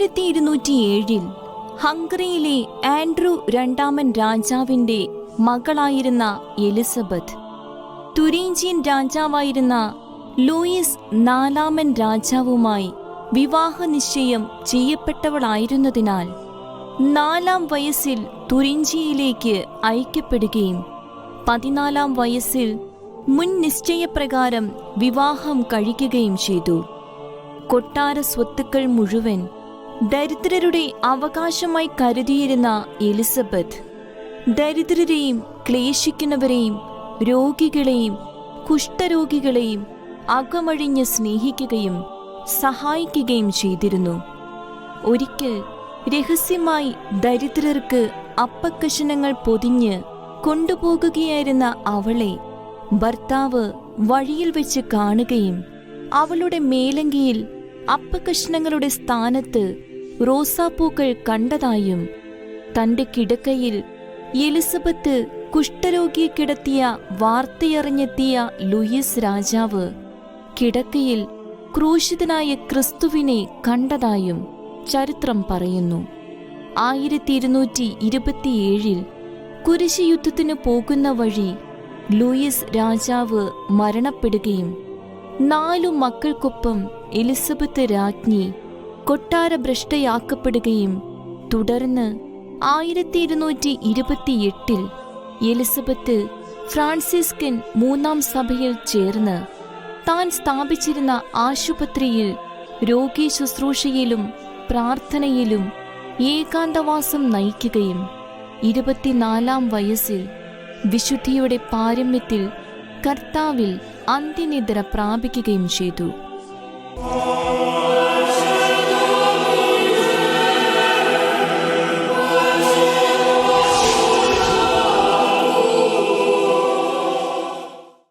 ആയിരത്തി ഇരുന്നൂറ്റി ഏഴിൽ ഹംഗറിയിലെ ആൻഡ്രൂ രണ്ടാമൻ രാജാവിന്റെ മകളായിരുന്ന എലിസബത്ത്. തുരീഞ്ചിയൻ രാജാവായിരുന്ന ലൂയിസ് നാലാമൻ രാജാവുമായി വിവാഹ നിശ്ചയം ചെയ്യപ്പെട്ടവളായിരുന്നതിനാൽ നാലാം വയസ്സിൽ തുരിഞ്ചിയിലേക്ക് അയക്കപ്പെടുകയും പതിനാലാം വയസ്സിൽ മുൻ നിശ്ചയപ്രകാരം വിവാഹം കഴിക്കുകയും ചെയ്തു. കൊട്ടാര സ്വത്തുക്കൾ മുഴുവൻ ദരിദ്രരുടെ അവകാശമായി കരുതിയിരുന്ന എലിസബത്ത്. ദരിദ്രരെയും ക്ലേശിക്കുന്നവരെയും രോഗികളെയും കുഷ്ഠരോഗികളെയും അകമഴിഞ്ഞ് സ്നേഹിക്കുകയും സഹായിക്കുകയും ചെയ്തിരുന്നു. ഒരിക്കൽ രഹസ്യമായി ദരിദ്രർക്ക് അപ്പക്കഷണങ്ങൾ പൊതിഞ്ഞ് കൊണ്ടുപോകുകയായിരുന്ന അവളെ ഭർത്താവ് വഴിയിൽ വെച്ച് കാണുകയും അവളുടെ മേലങ്കിയിൽ അപ്പക്കഷ്ണങ്ങളുടെ സ്ഥാനത്ത് റോസാപ്പൂക്കൾ കണ്ടതായും തന്റെ കിടക്കയിൽ എലിസബത്ത് കുഷ്ഠരോഗിയെ കിടത്തിയ വാർത്തയറിഞ്ഞെത്തിയ ലൂയിസ് രാജാവ് കിടക്കയിൽ ക്രൂശിതനായ ക്രിസ്തുവിനെ കണ്ടതായും ചരിത്രം പറയുന്നു. ആയിരത്തി ഇരുന്നൂറ്റി ഇരുപത്തിയേഴിൽ കുരിശ് യുദ്ധത്തിന് പോകുന്ന വഴി ലൂയിസ് രാജാവ് മരണപ്പെടുകയും നാലു മക്കൾക്കൊപ്പം എലിസബത്ത് രാജ്ഞി കൊട്ടാരഭ്രഷ്ടയാക്കപ്പെടുകയും തുടർന്ന് ആയിരത്തി ഇരുന്നൂറ്റി ഇരുപത്തിയെട്ടിൽ എലിസബത്ത് ഫ്രാൻസിസ്കൻ മൂന്നാം സഭയിൽ ചേർന്ന് താൻ സ്ഥാപിച്ചിരുന്ന ആശുപത്രിയിൽ രോഗി ശുശ്രൂഷയിലും പ്രാർത്ഥനയിലും ഏകാന്തവാസം നയിക്കുകയും ഇരുപത്തിനാലാം വയസ്സിൽ വിശുദ്ധിയുടെ പാരമ്യത്തിൽ കർത്താവിൽ അന്ത്യനിദ്ര പ്രാപിക്കുകയും ചെയ്തു.